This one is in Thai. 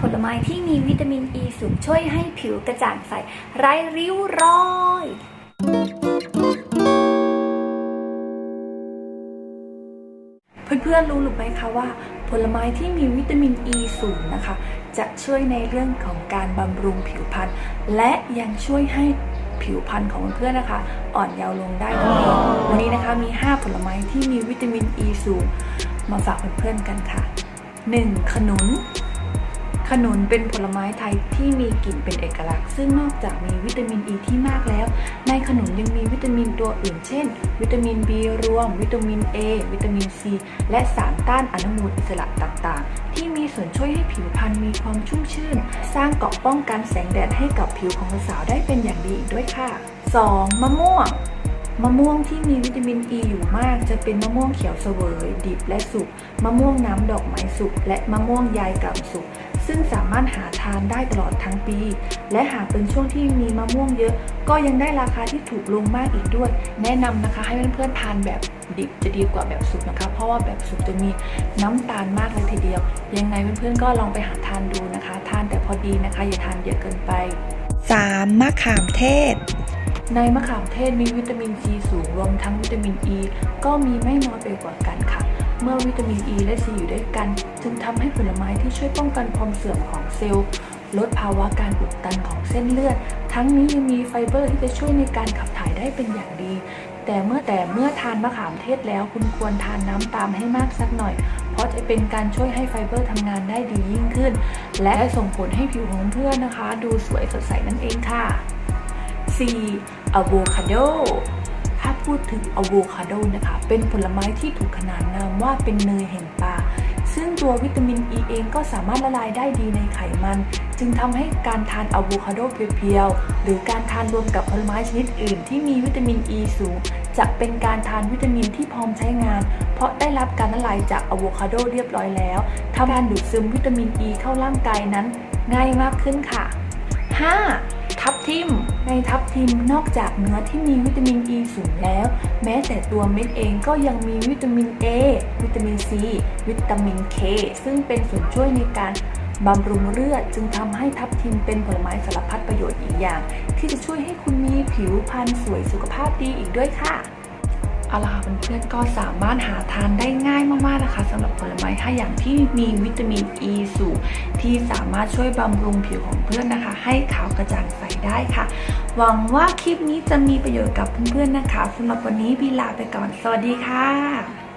ผลไม้ที่มีวิตามินอ e ีสูงช่วยให้ผิวกระจ่างใส ไร้ริ้วรอยเพื่อนๆรู้หรือไม่คะว่า ผลไม้ที่มีวิตามินอ e ีสูงนะคะ จะช่วยในเรื่องของการบำรุงผิวพรรณและยังช่วยให้ผิวพรรณของเพื่อนๆนะคะ อ่อนเยาว์ลงได้นั่นเองวันนี้นะคะมี 5 ผลไม้ที่มีวิตามินอ e ีสูงมาฝากเพื่อนๆกันค่ะ 1. ขนุน ขนุนเป็นผลไม้ไทยที่มีกลิ่นเป็นเอกลักษณ์ ซึ่งนอกจากมีวิตามินอ e ีที่มากแล้ว ในขนุนยังมีวิตามินตัวอื่น เช่น วิตามิน B รวม วิตามิน A วิตามิน C และสารต้านอนุมูลอิสระต่างๆ ที่มีส่วนช่วยให้ผิวพรรณมีความชุ่มชื่น สร้างเกราะป้องกันแสงแดดให้กับผิวของสาวได้เป็นอย่างดีอีกด้วยค่ะ 2. มะม่วง มะม่วงที่มีวิตามินอ e ีอยู่มากจะเป็นมะม่วงเขียวเสวยดิบและสุก มะม่วงน้ำดอกไม้สุก และมะม่วงยายกล่ำสุก ซึ่งสามารถหาทานได้ตลอดทั้งปี และหากเป็นช่วงที่มีมะม่วงเยอะ ก็ยังได้ราคาที่ถูกลงมากอีกด้วย แนะนำนะคะให้เพื่อนๆทานแบบดิบจะดีกว่าแบบสุกนะคะ เพราะว่าแบบสุกจะมีน้ำตาลมากเลยทีเดียว ยังไงเพื่อนๆก็ลองไปหาทานดูนะคะ ทานแต่พอดีนะคะ อย่าทานเยอะเกินไป 3. มะขามเทศ ในมะขามเทศมีวิตามินซีสูงรวมทั้งวิตามินอ e ีก็มีไม่น้อยไปกว่ากันค่ะ เมื่อวิตามินอ e ีและซีอยู่ด้วยกัน จึงทำให้ผลไม้ที่ช่วยป้องกันความเสื่อมของเซลล์ลดภาวะการอุดตันของเส้นเลือด ทั้งนี้ยังมีไฟเบอร์ที่จะช่วยในการขับถ่ายได้เป็นอย่างดี แต่เมื่อแต่เมื่อทานมะขามเทศแล้วคุณควรทานน้ำตามให้มากสักหน่อย เพราะจะเป็นการช่วยให้ไฟเบอร์ทำงานได้ดียิ่งขึ้น และส่งผลให้ผิวของเพื่อนนะคะ ดูสวยสดใสนั่นเองค่ะ 4. อะโวคาโด ถ้าพูดถึงอะโวคาโดนะคะ เป็นผลไม้ที่ถูกขนานนามว่าเป็นเนยแห่งปลา ซึ่งตัววิตามินอ e ีเองก็สามารถละลายได้ดีในไขมัน จึงทำให้การทานอะโวคาโดเพียวๆ หรือการทานรวมกับผลไม้ชนิดอื่น ที่มีวิตามินอ e ีสูง จะเป็นการทานวิตามินที่พร้อมใช้งาน เพราะได้รับการละลายจากอะโวคาโดเรียบร้อยแล้วทำการดูดซึมวิตามินอ e ีเข้าร่างกายนั้นง่ายมากขึ้นค่ะ 5. ทิม ในทับทิมนอกจากเนื้อที่มีวิตามินอ e ีสูงแล้ว แม้แต่ตัวเม็ดเองก็ยังมีวิตามิน A วิตามิน C วิตามิน K ซึ่งเป็นส่วนช่วยในการบำรุงเลือดจึงทำให้ทับทิมเป็นผลไม้สารพัดประโยชน์อีกอย่าง ที่จะช่วยให้คุณมีผิวพรรณสวยสุขภาพดีอีกด้วยค่ะ อาล่ะเพื่อนๆก็สามารถหาทานได้ง่ายมากๆนะคะสำหรับผลไม้5อย่างที่มีวิตามินอ e ีสูงที่สามารถช่วยบำรุงผิวของเพื่อนนะคะ ให้ขาวกระจ่างใสได้ค่ะ หวังว่าคลิปนี้จะมีประโยชน์กับเพื่อนๆนะคะสำหรับวันนี้บีลาไปก่อน สวัสดีค่ะ